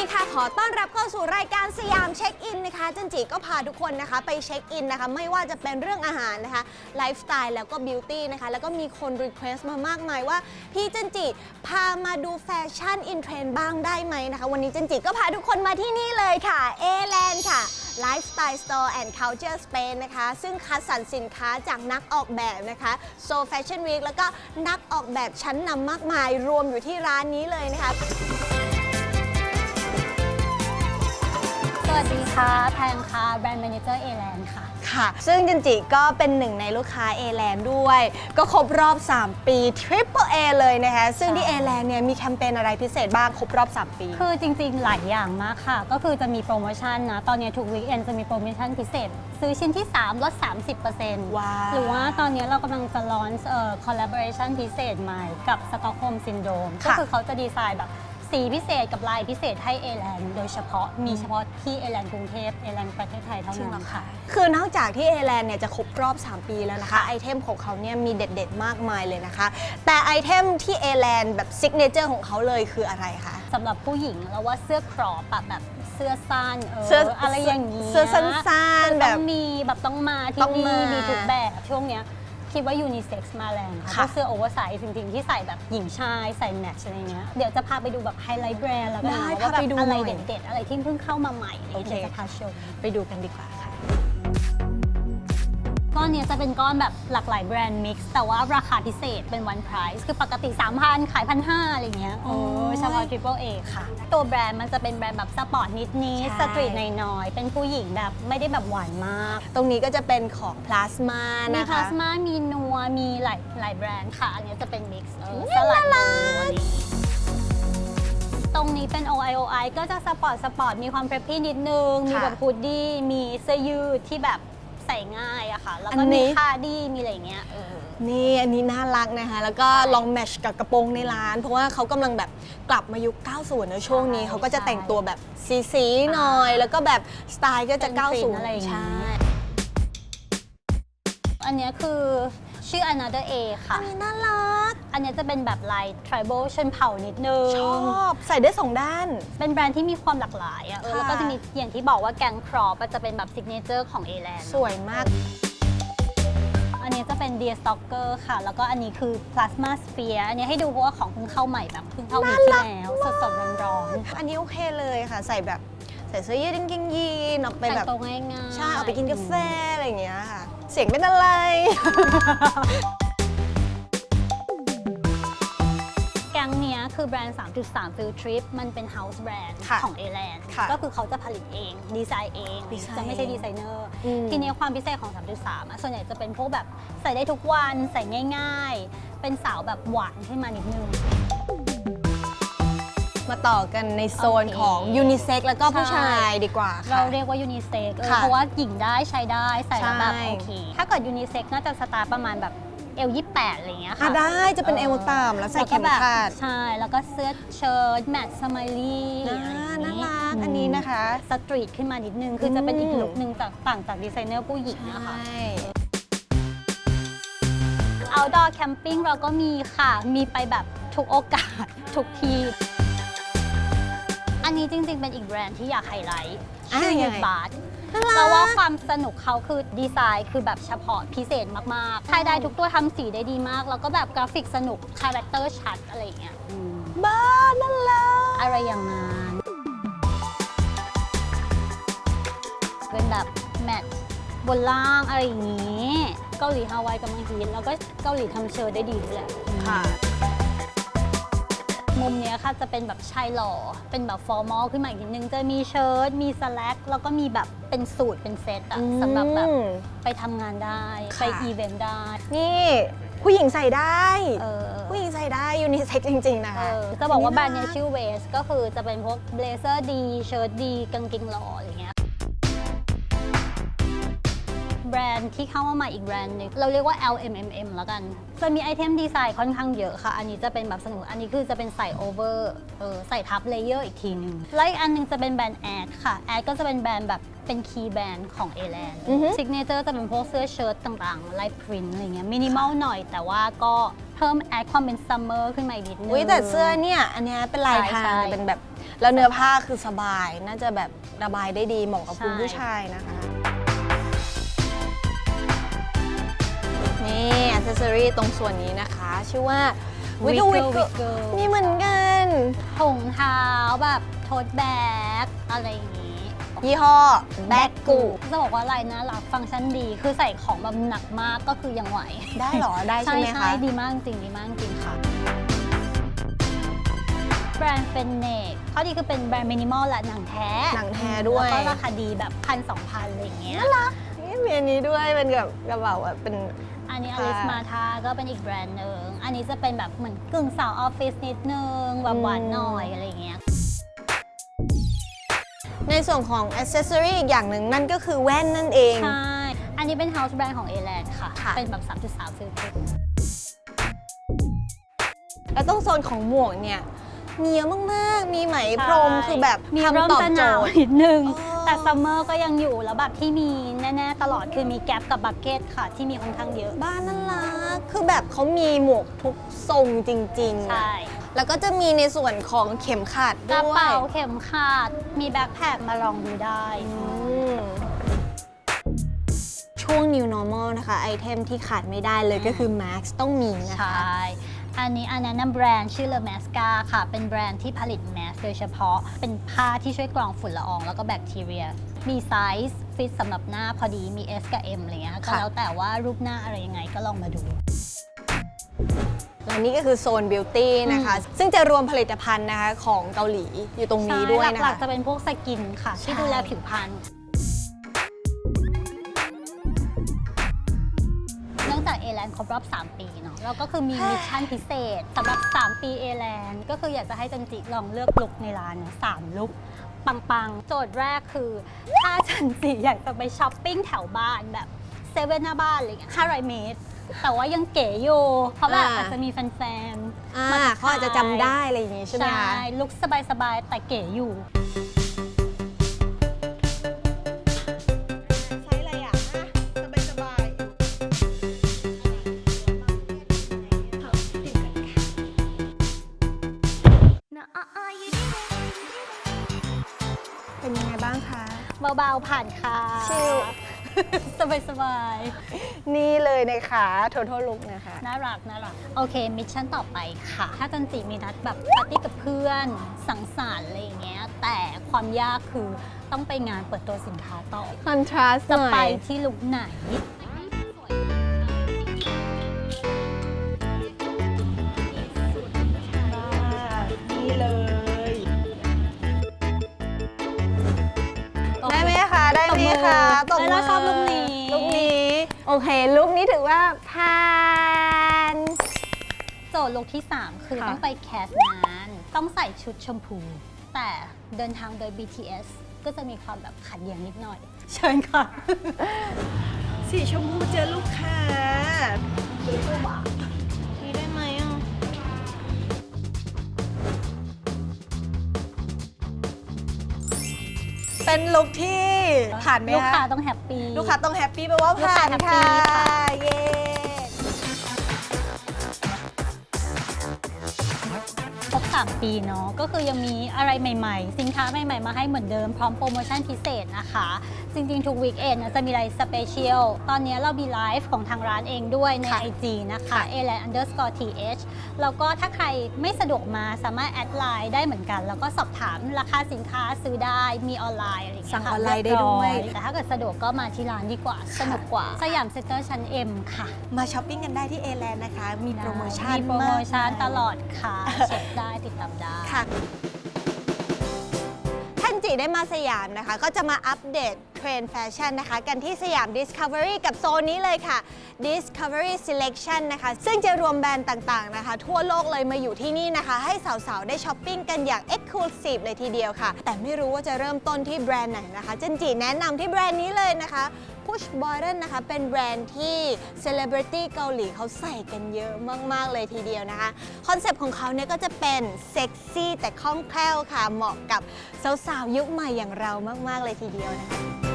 ดีค่ะ ขอต้อนรับเข้าสู่รายการสยามเช็คอินนะคะจันจิก็พาทุกคนนะคะ ไปเช็คอินนะคะ ไม่ว่าจะเป็นเรื่องอาหารนะคะไลฟ์สไตล์แล้วก็บิวตี้นะคะ แล้วก็มีคนรีเควสต์มามากมายว่า พี่จันจิพามาดูแฟชั่นอินเทรนด์บ้างได้ไหมนะคะ วันนี้จันจิก็พาทุกคนมาที่นี่เลยค่ะเอแลนด์ค่ะ Lifestyle Store and Culture Space นะคะ ซึ่งคัดสรรสินค้าจากนักออกแบบนะคะ So Fashion Week แล้วก็นักออกแบบชั้นนำมากมายรวมอยู่ที่ร้านนี้เลยนะคะ วัสดีค่ะ แพงค่ะ แบรนด์ m ม n เจอร์เอแลนด์ค่ะ ค่ะ ซึ่งจันจิก็เป็นหนึ่งในลูกค้า a อแลนด้วย ก็ครบรอบ 3 ปี Triple A เลยนะคะ ซึ่งที่ใช่ a อแลนเนี่ยมีแคมเปญอะไรพิเศษบ้างครบรอบ 3 ปี คือจริงๆ หลายอย่างมากค่ะ ก็คือจะมีโปรโมชั่นนะ ตอนนี้ทุกวีคเอนจะมีโปรโมชั่นพิเศษ ซื้อชิ้นที่ 3 ลด 30%ว้าวหรือว่าตอนนี้เรากำลังจะลอนเอ่อ collaboration พิเศษใหม่กับ Stockholm Syndrome ก็ค่ะคือเขาจะดีไซน์แบบ สีพิเศษกับลายพิเศษให้เอแลนโดยเฉพาะมีเฉพาะที่เอแลนกรุงเทพเอแลนประเทศไทยเท่านั้นค่ะคือนอกจากที่ a อแลนเนี่ยจะครบรอบ 3 ปีแล้วนะคะ ไอเทมของเขาเนี่ยมีเด็ดๆ มากมายเลยนะคะ แต่ไอเทมที่ a อแลนแบบซิกเนเจอร์ของเขาเลยคืออะไรคะ สำหรับผู้หญิงเราว่าเสื้อครอปอะแบบเสื้อสั้นเออเสื้อออะไรอย่างนี้เสื้อสั้นๆแบบต้องมีแบบต้องมาต้ที่องนี่มามีมีทุกแบบช่วงเนี้ย คิดว่ายูนิเซ็กซ์มาแรงค่ะค่ะพวกเสื้อโอเวอร์ไซส์จริงๆ ที่ใส่แบบหญิงชาย ใส่แมทช์อะไรเงี้ยเดี๋ยวจะพาไปดูแบบไฮไลท์แบรนด์แล้วกันได้นะพาว่าแบไปบดูอะไรหน่อยเด็ดๆ อะไรที่เพิ่งเข้ามาใหม่อะไรโอเค เดี๋ยวจะพาชม ไปดูกันดีกว่าค่ะ ก้อนเนี้ยจะเป็นก้อนแบบหลากหลายแบรนด์มิกซ์แต่ว่าราคาพิเศษเป็นวันไพรส์คือปกติ 3,000 ขาย 1,500 อะไรเงี้ยโอ้โอ้ยเฉพาะ Triple A ค่ะ ตัวแบรนด์มันจะเป็นแบรนด์แบบสปอร์ตนิดนิดใช่สตรีทหน่อยๆ เป็นผู้หญิงแบบไม่ได้แบบหวานมาก ตรงนี้ก็จะเป็นของพลาสมามีนะพลาคะสมามีนัวมีหลายหลายแบรนด์ค่ะ อันเนี้ยจะเป็นมิกซ์อุ๊ยสลัดน่ารันักวอะไรอย่างงี้ตรงนี้เป็น OIOI ก็จะสปอร์ตสปอร์ตมีความเพร p พี่นิดนึง มีแบบฮูดดี้มีเสื้อยืดที่แบบ ใส่ง่ายอะค่ะ แล้วก็มีคาร์ดี้มีอะไรอย่างเงี้ยเออ นี่อันนี้น่ารักนะคะ แล้วก็ใช่ลองแมทชกับกระโปรงในร้าน เพราะว่าเขากำลังแบบกลับมายุค 90นะช่วงนี้ ใช่เขาก็จะใช่แต่งตัวแบบสีสีๆหน่อยแล้วก็แบบสไตล์ก็จะ เป็น print 90อะไรอย่างใช่งี้อันเนี้ยคือชื่อ another A ค่ะ อันนี้น่ารัก อันเนี้ยจะเป็นแบบลาย tribal ชนเผ่านิดนึง ชอบใส่ได้สองด้าน เป็นแบรนด์ที่มีความหลากหลายอะเออค่ะ แล้วก็จะมีอย่างที่บอกว่าแกงครอปจะเป็นแบบ signature ของ a l a n สวยมาก อันนี้จะเป็น Deer Stalker ค่ะ แล้วก็อันนี้คือ Plasma Sphere อันนี้ให้ดูเพราะว่าของเพิ่งเข้าใหม่แบบเพิ่งเข้าวีคที่แล้วสดๆร้อนอันนี้โอเคเลยค่ะ ใส่แบบใส่เสื้อยืดกางเกงยีนออกๆไปแต่งแบบตัวง่ายๆ ใช่เอาไปกินกาแฟอะไรอย่างเงี้ยค่ะ เสียงเป็นอะไร คือแบรนด์ 3.3 Field Trip มันเป็น House Brand ค่ะของ a l a n ค่ะก็คือเขาจะผลิตเอง ดีไซน์เองดีไซน์จะไม่ใช่ดีไซเนอร์อืมทีเนี้ยความพิเศษของ 3.3อะส่วนใหญ่จะเป็นพวกแบบใส่ได้ทุกวัน ใส่ง่าย ๆ เป็นสาวแบบหวานขึ้นมานิดนึง มาต่อกันในโซนโอเค ของยูนิเซ็กแล้วก็ผู้ใช่ชายดีกว่าค่ะ เราเรียกว่ายูนิเซ็กค่ะเพราะว่าหญิงได้ใช้ได้ใส่แล้วแบบใช่ โอเค ถ้าเกิดยูนิเซ็กน่าจะสตาร์ทประมาณแบบเอลยี่แปดอะไรอย่างเงี้ยอะค่ะได้จะเป็นเอวต่ำแล้วใส่เข็มแล้วก็แบบขัดใช่ แล้วก็เสื้อเชิ้ตแมทสไมลี่น่าน่ารักอันนี้นะคะ สตรีทขึ้นมานิดนึง คือจะเป็นอีกอืมลุคนึงจากต่างจากดีไซเนอร์ผู้หญิงนะคะใช่ outdoor camping เราก็มีค่ะ มีไปแบบทุกโอกาส ทุกทีอั นนี้จริงๆ เป็นอีกแบรนด์ที่อยากไฮไลท์อะชื่อยัยูงไง บาร์น่ารักเราว่าความสนุกเขาคือดีไซน์คือแบบเฉพาะพิเศษมากๆถ่ายได้ทุกตัวทำสีได้ดีมาก แล้วก็แบบกราฟิกสนุก คาแรคเตอร์ชัดอะไรอย่างเงี้ยอืมบ้าน่ารักอะไรอย่างนั้น เป็นแบบแมทบนล่างอะไรอย่างงี้ เกาหลีฮาวายกำลังฮิตแล้วก็เกาหลีทำเชิร์ได้ดีด้วยแหละ ค่ะ มุมเนี้ยค่ะจะเป็นแบบชายหล่อ เป็นแบบฟอร์มอลขึ้นมาอีกนิดนึง จะมีเชิ้ต มีสแลกแล้วก็มีแบบเป็นสูทเป็นเซตอะสำหรับแบบอืมไปทำงานได้ค่ะไปอีเวนต์ได้ นี่ผู้หญิงใส่ได้ เออ ผู้หญิงใส่ได้ยูนิเซ็กจริง ๆ นะเอคะอจะบอกว่าแบรนด์อัเนี้ยชื่อเวสก็คือจะเป็นพวกเบลเซอร์ดี เชิ้ตดี กางเกงหล่ออะไรเงี้ย แบรนด์ที่เข้ามาใหม่อีกแบรนด์หนึงเราเรียกว่า LMMM แล้วกัน จะมีไอเทมดีไซน์ค่อนข้างเยอะค่ะ อันนี้จะเป็นแบบสนุก อันนี้คือจะเป็นใส่โอเวอร์เออใส่ทับเลเยอร์อีกทีหนึ่งแล้วอีกอันหนึงจะเป็นแบรนด์แอดค่ะแอดก็จะเป็นแบรนด์แบบเป็นคีย์แบรนด์ของ a l a n อือฮึ ซิกเนเจอร์จะเป็นพวกเสื้อเชิ้ตต่างๆลายพรินต์อะไรเงี้ยมินิมอลหน่อย แต่ว่าก็พิ่มแอดความเป็นซัมเมอร์ขึ้นมาอีกนิดนึง อุ้ยแต่เสื้อเนี่ย อันเนี้ยเป็นลายใช่ทางใช่เป็นแบบ แล้วเนื้อผ้าคือสบาย น่าจะแบบระบายได้ดีเหมาะกับใช่คุณผู้ชายนะคะ นี่อ c เซสซอรีตรงส่วนนี้นะคะ ชื่อว่า Wiggle Wiggle Wiggle Wiggle มีเหมือนกัน ถุงเท้าแบบโทดแบ็กอะไรอย่างนี้ ยี่ห้อแบ็กกู จะบอกว่าลายน่ารักฟังก์ชันดี คือใส่ของแบบหนักมากก็คือยังไหวได้เหรอได้ใช่ไหมใช่คะดีมากจริงดีมากจริงค่ะ แบรนด์เฟนเนกข้อดีคือเป็นแบรนด์มินิมอลและหนังแท้หนังแท้ด้วย แล้วก็ราคาดีแบบพันสองพันอะไรอย่างเงี้ย นี่มีอันนี้ด้วยเป็นแบบกระเป๋าแบบเป็น อันนี้อค่ะลิสมาทาก็เป็นอีกแบรนด์หนึ่ง อันนี้จะเป็นแบบเหมือนกึ่งสาวออฟฟิศนิดนึงแบบหวานหน่อยอะไรอย่างเงี้ย ในส่วนของอ c เซสซอรีอีกอย่างหนึ่งนั่นก็คือแว่นนั่นเอง ใช่ อันนี้เป็น House Brand ของ a อ a n d ค่ะ ค่ะ เป็นแบบ 3.3ฟิลเตอร์แล้วต้องโซนของหมวกเนี่ยมีเยอะมากๆ มีไหมพรมใช่คือแบบมีทำร่มตอบจะหโจนาวทย์ นิดนึง อ๋อ แต่ซัมเมอร์ก็ยังอยู่แล้วแบบที่มีแน่ๆ ตลอดคือมีแก๊ปกับบักเก็ตค่ะ ที่มีค่อนข้างเยอะ บ้านน่ารักคือแบบเขามีหมวกทุกทรงจริงๆใช่อะแล้วก็จะมีในส่วนของเข็มขัดกระด้วยเป๋าเข็มขัดมีแบ็คแพคมาลองดูได้ อืมช่วง new normal นะคะ ไอเทมที่ขาดไม่ได้เลยก็คือ Max ต้องมีนะใช่คะอันนี้อันนั้นนะแบรนด์ชื่อ Le Masca ค่ะ เป็นแบรนด์ที่ผลิตแมสโดยเฉพาะ เป็นผ้าที่ช่วยกรองฝุ่นละออง แล้วก็แบคทีเรีย มีไซส์ ฟิตสำหรับหน้าพอดีมี S กับ M อะไรเงี้ยก็ค่ะแล้วแต่ว่ารูปหน้าอะไรยังไงก็ลองมาดูและนี่ก็คือโซน beauty นะคะ ซึ่งจะรวมผลิตภัณฑ์นะคะของเกาหลีอยู่ตรงนี้ด้วยใช่นะหลักคะๆจะเป็นพวกสกินค่ะ ที่ใช่ดูแลผิวพรรณเนื่องจากเอแลนครบรอบ 3 ปีเนาะแล้วก็คือมีมิชชั่นพิเศษสำหรับ 3 ปีเอแลนก็คืออยากจะให้จันจิลองเลือกลุกในร้านเนาะสามลุก ปังๆ โจทย์แรกคือ ถ้าจันจิอยากจะไปช้อปปิ้งแถวบ้านแบบเซเว่นหน้าบ้านอะไรเงี้ย500เมตร แต่ว่ายังเก๋อยู่เพราะแบบอ่า อาจจะมีแฟนๆอ่ามาทักเขาอาจจะจำได้อะไรอย่างงี้ใช่ไหมใช่คะลุกสบายๆ แต่เก๋อยู่ใเบาๆ ผ่านค่ะชิล สบายนี่เลยนะคะโทท l ลุกนะคะ ๆน่ารักน่ารักโอเค มิชชั่นต่อไปค่ะ ถ้าจันจิมีนัดแบบปาร์ตี้กับเพื่อน สังสรรค์อะไรอย่างเงี้ย แต่ความยากคือต้องไปงานเปิดตัวสินค้าต่อ คอนทราสต์จะหน่ไปอยที่ลุกไหนนี่ คะได้ไหมคะตบมือแล้วชอบลุคนี้ลุคนี้ โอเคลุคนี้ถือว่าผ่านโจทย์ลุกที่ 3 คือค่ะต้องไปแคสงาน ต้องใส่ชุดชมพู แต่เดินทางโดย BTS ก็จะมีความแบบขัดแย้งนิดหน่อย เชิญค่ะ สีชมพูเจอลูกค้า เป็นลุคที่ผ่านไหมลูกคะค้าต้องแฮปปี้ ลูกค้าต้องแฮปปี้แปลว่าผ่านลูกค้าค่ะแฮปปี้ค่ะเย้ ครบ3ปีเนาะก็คือยังมีอะไรใหม่ๆ สินค้าใหม่ๆ มาให้เหมือนเดิมพร้อมโปรโมชั่นพิเศษนะคะ จริงๆ ทุกวีคเอนจะมีอะไรสเปเชียลตอนนี้เรามีไลฟ์ของทางร้านเองด้วยในค่ะ IG นะคะค่ะ a l a n underscore th แล้วก็ถ้าใครไม่สะดวกมาสามารถแอดไลน์ได้เหมือนกัน แล้วก็สอบถามราคาสินค้าซื้อได้มีออนไลน์อะไรอย่างเงี้ยสั่งค่ะออนไลน์ได้ด้วยเรีบร้อแต่ถ้าเกิดสะดวกก็มาที่ร้านดีกว่าสนุกกว่าสยามเซ็นเตอร์ชั้น M ค่ะ มาช้อปปิ้งกันได้ที่เอแลนด์นะคะ มีโปรโมชั่นมีโปรโมชั่นมากมายตลอดค่ะเช็คได้ติดตามได้ ค่ะ ท่านจีได้มาสยามนะคะ ก็จะมาอัปเดตเทรนด์แฟชั่นนะคะ กันที่สยาม Discovery กับโซนนี้เลยค่ะ Discovery Selection นะคะ ซึ่งจะรวมแบรนด์ต่างๆนะคะ ทั่วโลกเลยมาอยู่ที่นี่นะคะ ให้สาวๆ ได้ช้อปปิ้งกันอย่าง Exclusive เลยทีเดียวค่ะ แต่ไม่รู้ว่าจะเริ่มต้นที่แบรนด์ไหนนะคะเจนจีแนะนำที่แบรนด์นี้เลยนะคะ Push Button นะคะ เป็นแบรนด์ที่ Celebrity เกาหลีเขาใส่กันเยอะมาก ๆ เลยทีเดียวนะคะ คอนเซปต์ของเขาเนี่ยก็จะเป็นเซ็กซี่แต่คล่องแคล่วค่ะ เหมาะกับสาว ๆ ยุคใหม่อย่างเรามาก ๆ เลยทีเดียวนะคะ